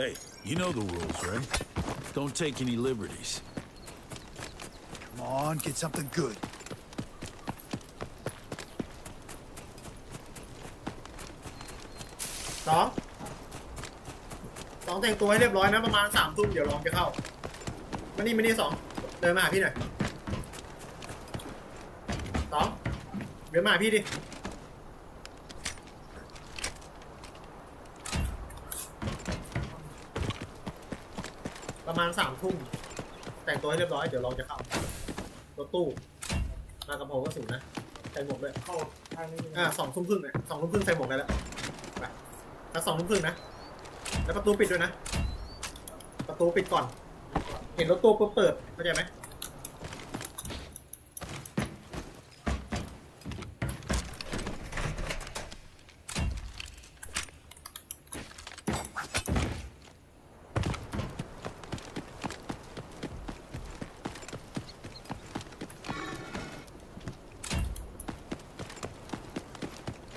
Hey, you know the rules, right? Don't take any liberties. Come on, get something good. สองสองแต่งตัวให้เรียบร้อยนะประมาณสามทุ่มเดี๋ยวลองจะเข้ามานี่มานี่สองเดินมาหาพี่หน่อยสองเดินมาหาพี่ดิ ประ มาณสามทุ่มแต่งตัวให้เรียบร้อยเดี๋ยวเราจะเข้ารถตู้ มากระโปรงก็สูงนะใส่หมวกด้วยเข้าทางนี้อ่าสองทุ่มครึ่งเนี่ยสองทุ่มครึ่งใส่หมวกได้แล้วไปแล้วสองทุ่มครึ่งนะแล้วประตูปิดด้วยนะ ประตูปิดก่อน เห็นรถตู้ปุ๊บเปิดเข้าใจไหม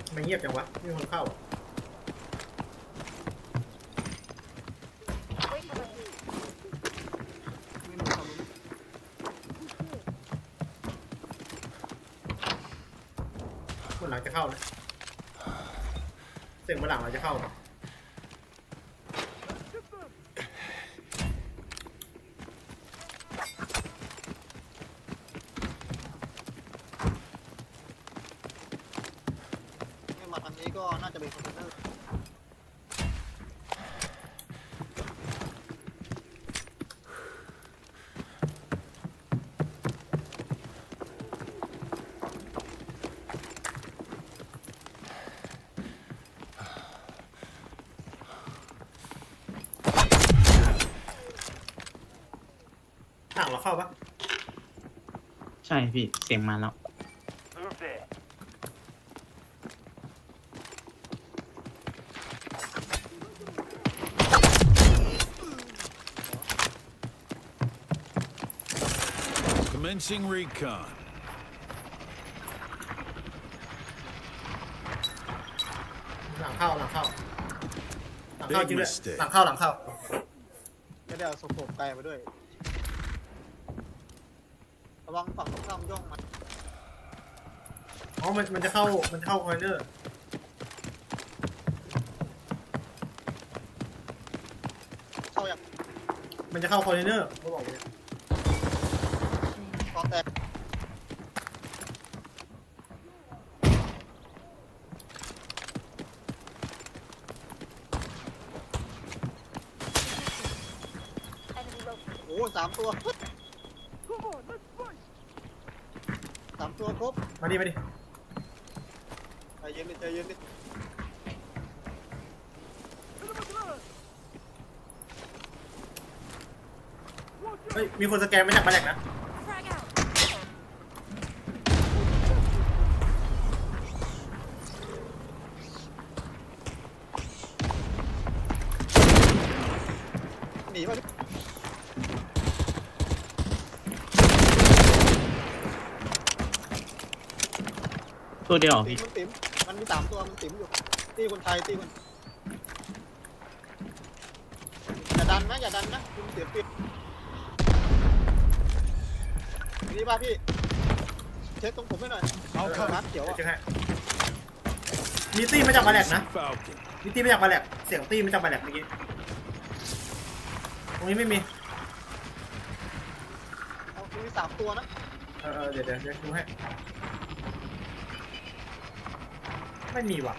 ทำไม่เงียบจัง วะไม่มีคนเข้าอะคนหลังจะเข้านะเสียงคนหลังเราจะเข้าไม่มาทางนี้ก็น่าจะเป็นคอนเทนเนอร์ หลังเราเข้าปะ ใช่พี่เสียงมาแล้ว Commencing recon. หลังเข้าหลังเข้าหลังเข้าจริงด้วย Big mistake หลังเข้าหลังเข้าไม่ได้เอาสโคปไกลมาด้วย ระวังฝั่งตรงข้าม ย่องมาอ๋อมันมันจะเข้ามันจะเข้าคอนเทนเนอร์เข้าอย่างมันจะเข้าคอนเทนเนอร์เขาบอกเลยกอแตกโอ้สามตัวสาม ตัวครบมาดิมาดิใจเย็นดิใจเย็นดิเฮ้ยมีคนสแกนมาจากมาแหลกนะ Frag out. หนีมาดิ ตัวเดียวเหรอติ๋พี่มมันติ๋มมันมีสามตัวมันติ๋มอยู่ตีคนไทยตีคนอย่าดันนะอย่าดันนะคุณเสียเปรียบนี่ป่ะพี่เช็คตรงผมให้หน่อยเอาเข้ามาร์คเขียวอะเจ๊ให้มีตี้มาจากมาแหลกนะ Falcon. มีตี้มาจากมาแหลกเสียงตี้มาจากมาแหลกเมื่อกี้ตรงนี้ไม่มีเอามีสามตัวนะเออเออเดี๋ยวเดี๋ยวเดี๋ยวดูให้ ไม่มีว่ะ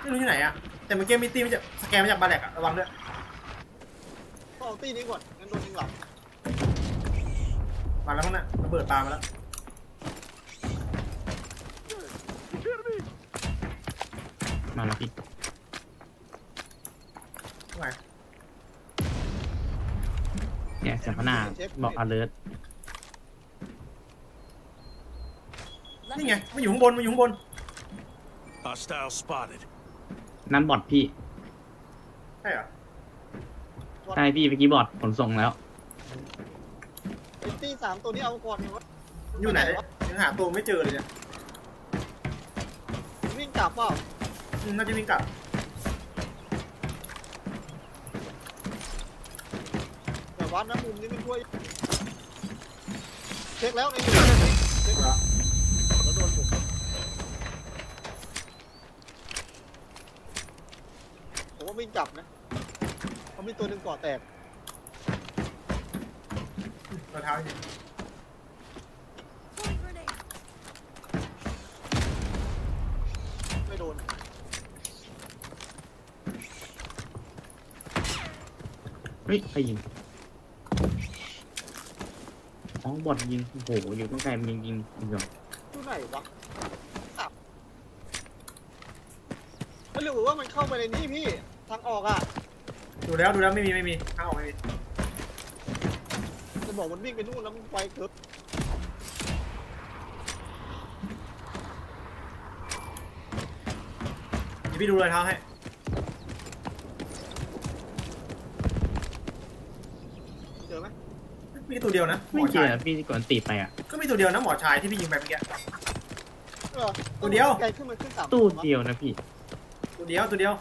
ไม่รู้ที่ไหนอะแต่เมื่อกี้มีตี้มาจากสแกนมาจากมาแหลกอะระวังด้วยก็เอาตีนี้ก่อนงั้นโดนยิงหลับมาแล้วมั้งน่ะระเบิดปามาแล้วมาแล้วพี่ทำไมเนี่ยเสียงข้างหน้าบอก alert นี่ไงมันอยู่ข้างบนมันอยู่ข้างบน Hostile spotted. นั่นบอทพี่ ใช่เหรอใช่พี่เมื่อกี้บอทขนส่งแล้ว ไอ้ตี้สามตัวที่เอาก่อนเนี่อยู่ไหนวะยังหาตัวไม่เจอเลยเนี่ยวิ่งกลับเปล่าน่าจะวิ่งกลับแต่วัดน้ำมุมนี้มันช่วย เช็คแล้วไอ้เช็คแล้ว ว่าวิ่งกลับนะเขามีตัวหนึ่งก่อแตกรองเท้าอยู่ไม่โดนเฮ้ยใครยิงอ๋อบอดยิง โอ้โห อยู่ตั้งไกลมันยิงยิงยิงเหรอที่ไหนวะตับไม่รู้ว่ามันเข้าไปในนี้พี่ทางออกอะ ดูแล้วดูแล้วไม่มีไม่มีข้างออกไม่มีจะบอกมันวิ่งไปนู่นแล้วมันไปเกือบเดี๋ยวพี่ดูรอยเท้าให้เจอไหมมีตัวเดียวนะหมไม่อเจชายอพี่ก่อนตีไปอะ ก็มีตัวเดียวนะหมอชายที่พี่ยิงไปเมื่อกี้ เออตัวเดียว ไกลขึ้นมาขึ้นสามตู้วะเดียวนะพี่ ตัวเดียวตัวเดียว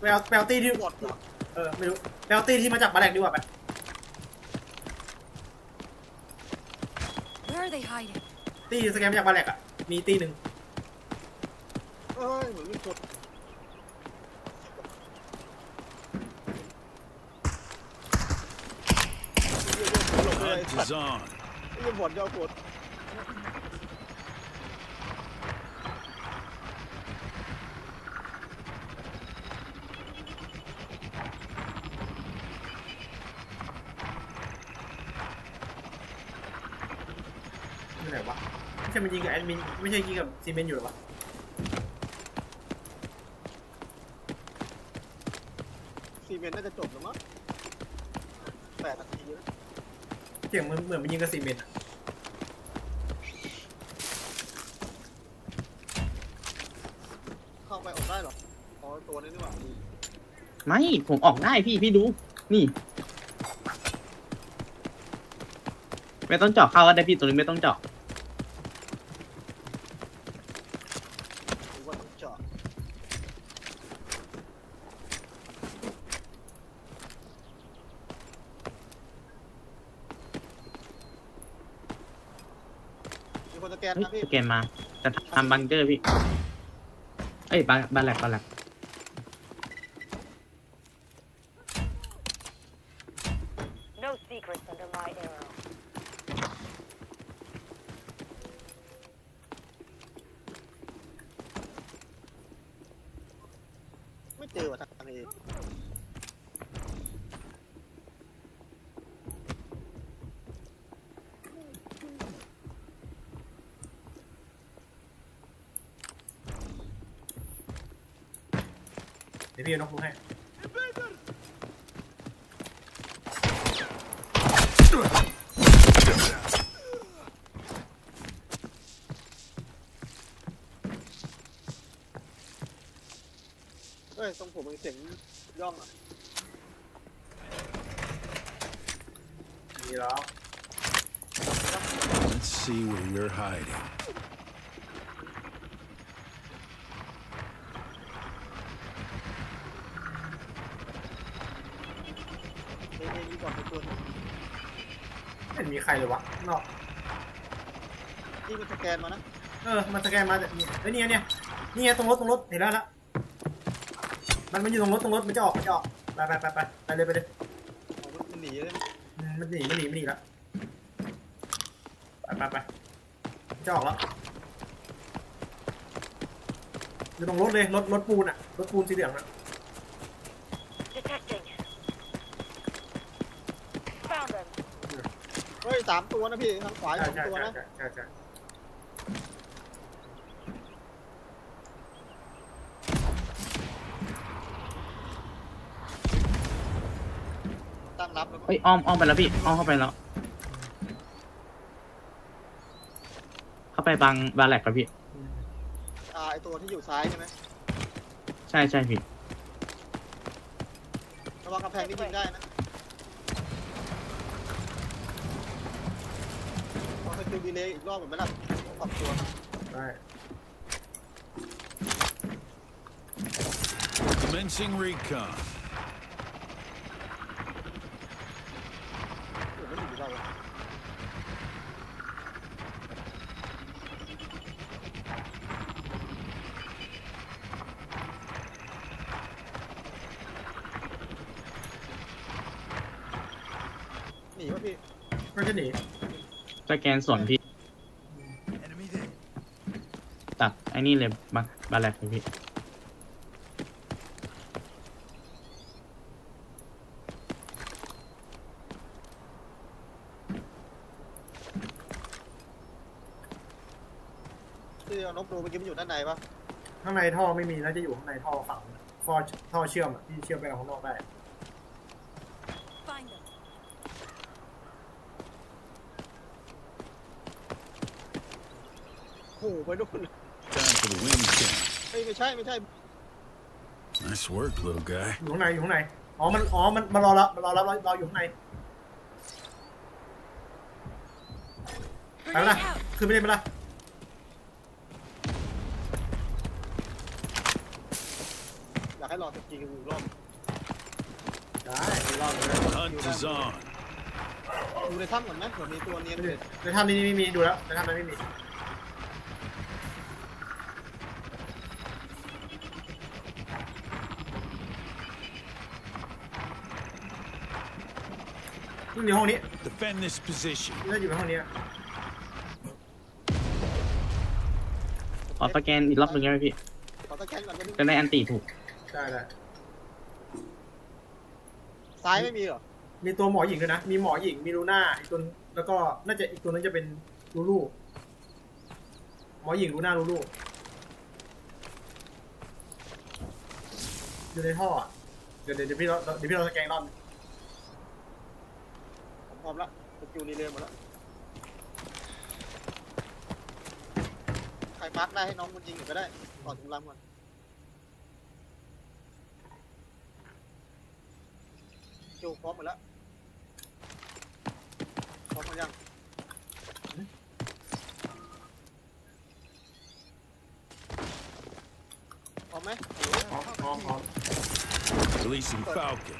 แปลแปลตี้ที่บอดเหรอเออไม่รู้แปลตี้ที่มาจากบาแลกดีกว่าไป Where are they hiding? ตีสแกมมาจากบาแลกอะมีตีหนึ่งเอ้ยเหมือนมีคนหลบเลยไอ้ Hunt สัต is ว์ on. ไอ้บอดยาวปวดนี่ไหนวะไม่ใช่มันยิงกับแอดมินไม่ใช่ยิงกับซีเมนต์อยู่หรอวะซีเมนต์น่าจะจบแล้วมั้งแปดนาทีแล้วเสียงมันเหมือนมันยิงกับซีเมนต์อะเข้าไปออกได้หรออ๋อตัวนี้นี่หว่าไม่ ผมออกได้พี่พี่ดู นี่ ไม่ต้องเจาะเข้าก็ได้พี่ตรงนี้ไม่ต้องเจาะ หรือว่าต้องเจาะมีคนสแกน เฮ้ยนะพี่สแกมมา จะทำบังเกอร์พี่ เอ้ยบาบาแลกบาแลก No secrets under my arrow. ไม่เจอว่ะทางนี้ เดี๋ยวพี่เอานกรู้ให้เอ้ยตรงผมมันเสียงย่องอะมีแล้ว Let's see where you're hiding. เองเองดีกว่าไปตัวหนึง ไม่เห็นมีใค รเลยวะข้างนอกที่มันสแกนมานะเออมันสแกนมาแต่นี่เฮ้ยนี่ไงเนี่ยนี่ไงตรงรถตรงรถเห็นแล้วละมันมันอยู่ตรงรถตรงรถมันจะออกมันจะออกไปไปไปไปไปเลยไปเลยอ๋อมันมันหนีเลยอืมมันหนีมันหนีมันหนีแล้วไปไปไปมันจะออกแล้วอยู่ตรงรถเลยรถรถปูนอะรถปูนสีเหลืองอะ Detecting. Found them. เฮ้ย สามตัวนะพี่ทางขวาใช่สองใช่ตัวใช่นะใช่ใช่ใช่ตั้งรับแล้วมั้งเฮ้ยอ้อมอ้อมไปแล้วพี่อ้อมเข้าไปแล้ว เข้าไปบังบาแลกครับพี่ อ่าไอตัวที่อยู่ซ้ายใช่ไหมใช่ใช่พี่ระวังกำแพงที่ยิงได้นะ ดูดีเลยอีกรอบเหมือนไหมล่ะต้องปรับตัวได้ Commencing recon. เดี๋ยวไม่ถึงอีกรอบละหนีป่ะพี่ มันจะหนี สแกนส่วนพี่ Enemy there. ตัดไอ้นี่เลยบัลบัลแลกเลยพี่ที่เอานกดูเมื่อกี้มันอยู่ด้านในปะข้างในท่อไม่มีน่าจะอยู่ข้างในท่อฝั่งท่อท่อเชื่อมอะที่เชื่อมไปกับข้างนอกได้ Find them. โอ้โห ไปนู่น Time for the wing camp. เฮ้ยไม่ใช่ไม่ใช่ Nice work, little guy. อยู่ข้างในอยู่ข้างในอ๋อมันอ๋อมันมารอรับมารอรับรอรออยู่ข้างในไป Grenade ละ out. ขึ้นไปเลยไปละอยากให้รอสกีกันอยู่รอบได้รอบเลย Hunt is on. ดูในถ้ำก่อนไหมเผื่อมีตัวเนียนไม่อมียู่ในถ้ำนี้ไม่มีดูแล้วในถ้ำนั้นไม่มี นี่อยู่ห้องนี้ Defend this position. นี่อยู่ในห้องนี้ขอสแกนอีกรอบหนึ่งได้ไหมพี่ ขอตะแคงก่อนนิดนึงจะได้อันตีถูก ได้ได้ซ้ายไม่มีเหรอ มีตัวหมอหญิงด้วยนะ มีหมอหญิง มีลูน่าอีกตัวแล้วก็น่าจะอีกตัวนั้นจะเป็นลูลู หมอหญิงลูน่าลูลู อยู่ในท่ออะเดี๋ยวเดี๋ยวเดี๋ยวพี่เราเดี๋ยวพี่เราสแกนรอบนึงผม พร้อมละสกิลรีเลย์หมดละใครมาร์กได้ให้น้องมันยิงอยู่ก็ได้ต่อถึงลำก่อนคิวพร้อมหมดแล้วพร้อมหมดยังพร้อมไหมพร้อมพร้อมพร้อม Releasing Falcon.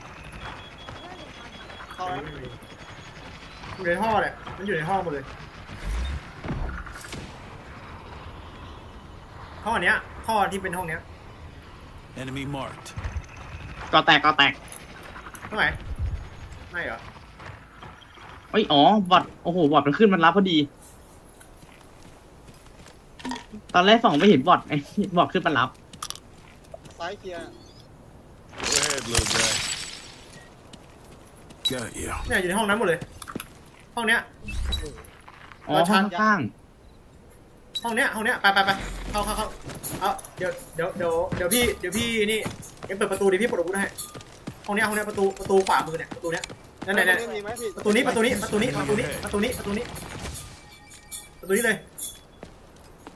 เข้าแล้ว ไม่มี อยู่ในท่อเนี่ยมันอยู่ในท่อหมดเลยท่อเนี้ยท่อที่เป็นห้องเนี้ย Enemy marked. ก็แตกก็แตกเท่าไหร่ไม่เหรอเอ้ยอ๋อบอดโอ้โหบอดมันขึ้นมันรับพอดี ตอนแรกส่องไม่เห็นบอดไอ้บอดขึ้นมันรับ ซ้ายเคลียร์ Go ahead, little guy. Got you. เนี่ยอยู่ในห้องนั้นหมดเลย ห้องเนี้ย อ๋อเราห้ชัองนข้าง ห้องเนี้ยห้องเนี้ยไปไปไปเข้าเข้าเข้าเอาเดี๋ยวเดี๋ยวเดี๋ยวเดี๋ยวพี่เดี๋ยวพี่นี่เอ็งเปิดประตูเดี๋ยวพี่เปิดประตูให้ห้องเนี้ยห้องเนี้ยประตูประตูขวามือเนี่ยประตูเนี้ยนั่นไหนไหนมีไหมพี่ประตูนี้ประตูนี้ประตูนี้ประตูนี้ประตูนี้ประตูนี้ประตูนี้เลย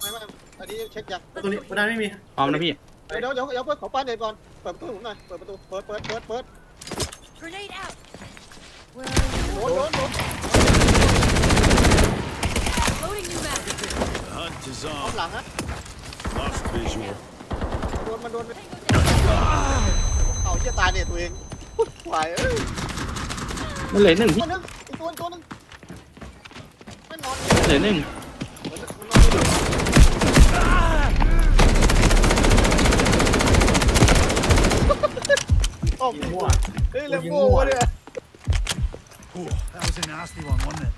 ไม่ไม่อันนี้เช็คยังประตูนี้ประตูนั้นไม่มีพร้อมนะพี่ เดี๋ยวเดี๋ยวเดี๋ยวเปิดขอป้านเดินก่อนเปิดประตูผมหน่อยเปิดประตูเปิดเปิดเปิดเปิด Grenade out. Where are you? โดนโดนโดน Loading new mag. The hunt is เอา on. หลังนะ Lost visual. โดนมันโดนไปเอาเหี้ยตายเนี่ยตัวเองไหวเอ้ยมันเหลือหนึ่งตัพี่วนึงอีกตัวตัวนึงไม่นอนเหลือหนึ่งมันนอนอยู่โอ้ยิงมั่วเฮ้ยเลมโบ้เนี่ย that was a nasty one, wasn't it?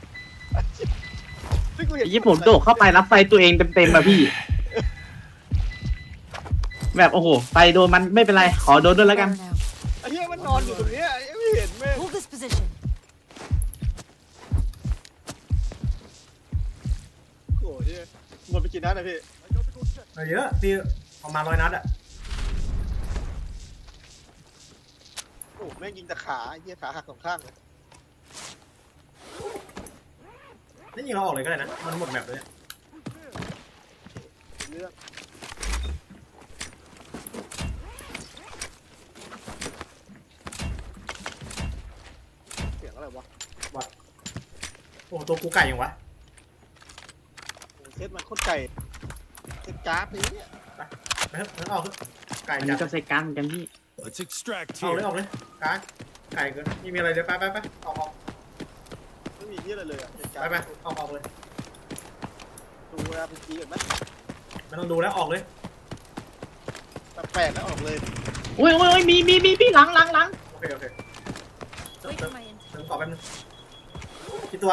ที่กูเห็นไอ้ยี่ผมโดดเข้าไปรับไฟตัวเองเต็มๆอะพี่ แบบโอ้โหไปโดนมันไม่เป็นไร ขอโดนด้วยแล้วกัน Fire now. ไอ้เหี้ยมันนอนอยู่ตรงเนี้ยยังไม่เห็นแม่ง Hold this position. โอ้ยหมดไปกี่นัดนะพี่เอาเยอะพี่ประมาณร้อยนัดอะโอ้แม่งยิงแต่ขาไอ้เหี้ยขาหักสองข้างเลย นี่ยิงเราออกเลยก็ได้นะ มันหมดแมปเลยเนี่ยเรื่องเสียงอะไรวะโอ้ตัวกูไก่ยังวะโอ้เซตมันโคตรไก่เซตการ์ดนี้เนี่ยไปเถอะงั้นออกเถอะไก่อันจันี้ดก็ใส่กันเหมือนกันพี่ Let's extract เอาเลย here. ออกเลยไก่ไก่เกินนี่มีอะไรเดี๋ยวไปไปไปออกออก ไม่มีที่อะไรเลยอะเซตไปการ์ดไปออกออกเลย ดูเวลาเป็นจีกันไหมไม่ต้องดูแล้วออกเลย แปลกๆแล้วออกเลยโอ้ยโอ้ยโอ้ยมีมีมีพี่หลังหลังหลังโอเคโอเคเติม Wait เติ for ม my intel. เติมต่อแป๊บนึงกี่ตัว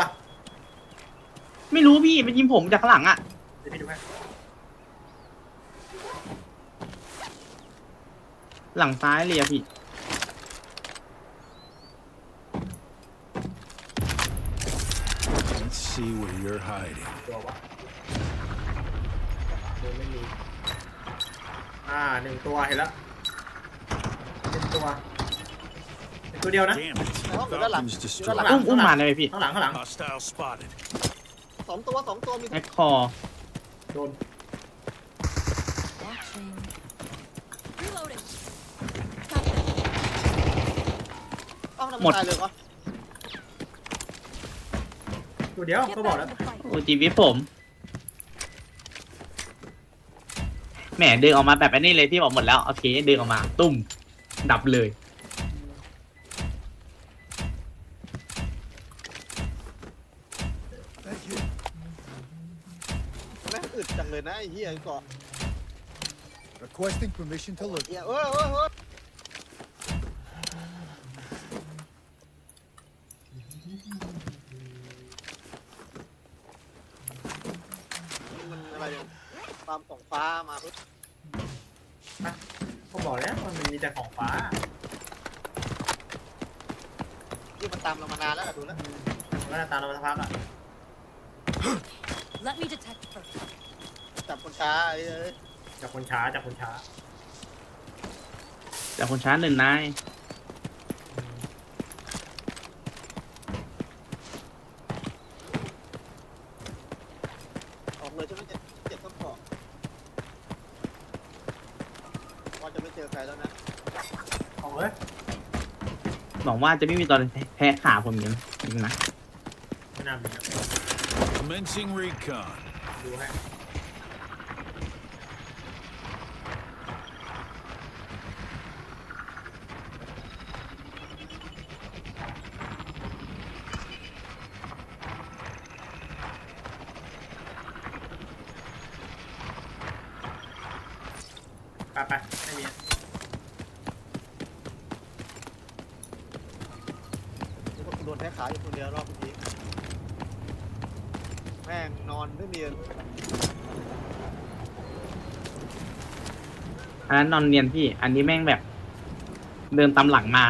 ไม่รู้พี่มันยิงผมจากข้างหลังอะเดี๋ยวพี่ดูให้หลังซ้ายเลยอะพี่ Let's see where you're hiding. ตัววะเดินไม่มีอ่าหนึ่งตัวเห็นแล้วหนึ่งตัวเป็นตัวเดียวนะ Damn it. Oh, but that Falcon's lap- destroyed. that lap- อุ้มอุ้มมาเลยพี่ข้างหลังข้างหลัง Hostile spotted. สองตัวสองตัวมีแอคคอร์โดน Watching. Reloading. เอ้าทำไมตายเลยวะ ตัวเดียวก็บอกแล้ว Back in the fight. โอ้จีวิตผม แหมเดินออกมาแบบอันนี้เลยที่บอกหมดแล้วโอเคเดินออกมา ตุ้ม ดับเลย แม่งอึดจังเลยนะไอ้เหี้ยไอ้เกาะ Requesting permission to look. เหี้ยเอ้ยเอ้ยเอ้ยนี่มันอะไรเนี่ยตามของ ฟ้ามาปุ๊บก็บอกแล้วมันมีแต่ของฟ้านี่มันตามเรามานานแล้วอะดูแล้วก็ตามเรามาสักพักอะ Let me detect first. จับคนช้าไอ้เอ้ยจากคนช้าจากคนช้าจากคนช้าหนึ่งนาย ออกเลยใช่ไหมเจ็ดเจ็ดต้นเกาะว่าจะไม่เจอใครแล้วนะ ออกเลย บอก ว่าจะไม่มีตอนแพ้ขาผมอย่างนี้นะไม่น่ามีนะ Commencing recon. ดูให้ ไปไปไม่มีอะ นี่ก็โดนแท้ขาอยู่คนเดียวรอบเมื่อกี้แม่งนอนไม่มี อันนั้นนอนเนียนพี่ อันนี้แม่งแบบ เดินตามหลังมา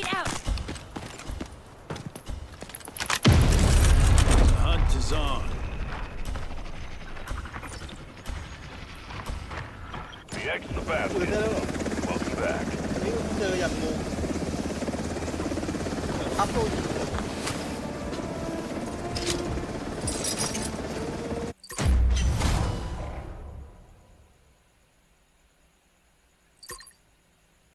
Grenade out.